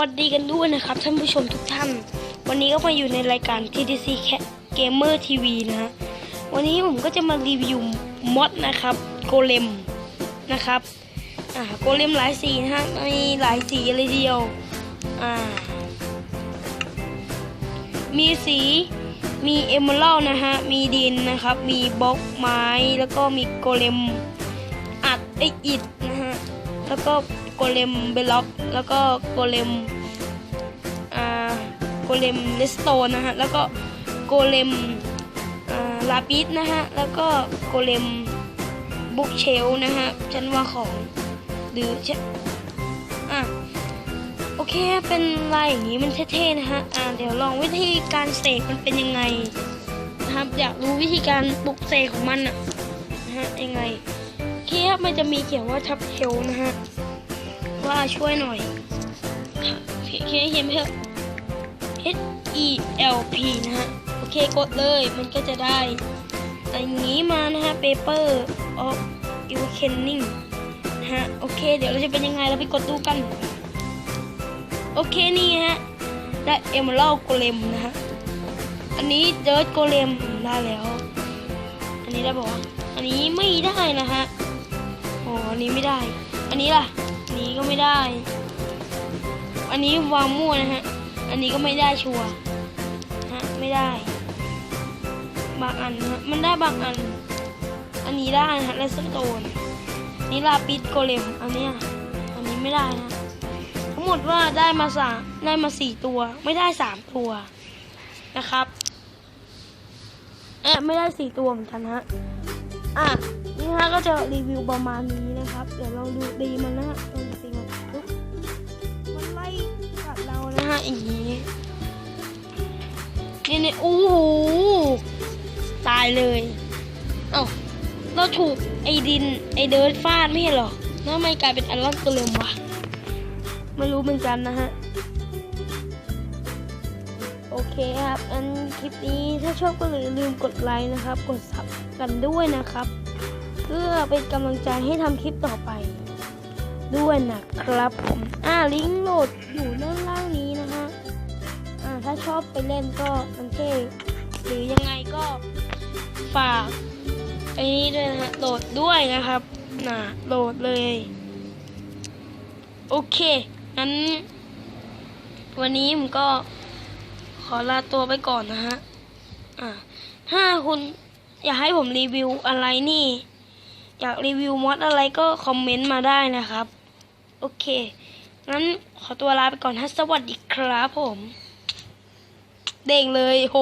วัสดีกันด้วยนะครับท่านผู้ชมทุกท่าน วันนี้ก็มาอยู่ในรายการ TTC Gamer TV นะฮะวันนี้ผมก็จะมารีวิวมอดนะครับโกเลมนะครับอ่าโกเลมหลายสีนะฮะมีหลายสีเลยทีเดียวอ่ามีสีมีเอมเมอรัลนะฮะมีดินนะครับ มีบล็อกไม้แล้วก็มีโกเลมอัดไออิดนะฮะแล้วก็โกเลมเบล็อก แล้วก็โกเลมอ่าโกเลมเลสโตนนะฮะ แล้วก็โกเลมอ่าลาปิสนะฮะ แล้วก็โกเลมบุกเชลนะฮะฉันว่าของหรือใช่อะโอเคเป็นลายอย่างนี้มันเท่ๆนะฮะอ่าเดี๋ยวลองวิธีการเสกมันเป็นยังไงนะครับอยากรู้วิธีการปลุกเสกของมันอะนะฮะยังไงเคครับมันจะมีเขียนว่าทับเทลนะฮะ ช่วยหน่อยเคเคเขียนเพิ่ม H E L P นะฮะ โอเคกดเลยมันก็จะได้อย่างนี้มานะฮะ paper of e v a n i n g นะฮะ โอเค เดี๋ยวเราจะเป็นยังไงเราไปกดดูกัน โอเคนี่ฮะ ได้ Emerald Golem นะฮะ อันนี้ Dirt Golem ได้แล้ว อันนี้ได้บอกว่าอันนี้ไม่ได้นะฮะโอ้อันนี้ไม่ได้ อันนี้ล่ะ อันนี้ก็ไม่ได้ อันนี้วางมั่วนะฮะ อันนี้ก็ไม่ได้ชัวร์ฮะไม่ได้ บางอันนะฮะมันได้บางอัน อันนี้ได้นะฮะเลสโตนนี่ลาปิดโกเลมอันเนี้ยอันนี้ไม่ได้นะทั้งหมดว่าได้มาสามได้มาสี่ตัว ไม่ได้สามตัวนะครับเอ๊ะไม่ได้สี่ตัวเหมือนกันฮะอะ นี่ฮะก็จะรีวิวประมาณนี้นะครับ เดี๋ยวลองดูดีมันนะฮะลองดูดีมันปุ๊บมันไล่กัดเรานะฮะอย่างนี้นี่นี่โอ้โหตายเลยเอ้าเราถูกไอ้ดินไอ้เดิร์ดฟาดไม่ใช่เหรอแล้วไมกลายเป็นอันล่อนตัวเร็ววะไม่รู้เหมือนกันนะฮะโอเคครับ อันคลิปนี้ถ้าชอบก็อย่าลืมกดไลค์นะครับ กดซับกันด้วยนะครับ เพื่อเป็นกำลังใจให้ทำคลิปต่อไป ด้วยนะครับผมอ่าลิงก์โหลดอยู่ด้านล่างนี้นะฮะอ่าถ้าชอบไปเล่นก็มันเท่หรือยังไงก็ฝากไอ้นี้ด้วยนะฮะโหลดด้วยนะครับน่ะโหลดเลย โอเคงั้น วันนี้ผมก็ขอลาตัวไปก่อนนะฮะอ่าถ้าคุณอยากให้ผมรีวิวอะไรนี่ อยากรีวิวมอดอะไรก็คอมเมนต์มาได้นะครับ โอเค งั้นขอตัวลาไปก่อนฮะสวัสดีครับผม เด้งเลยโห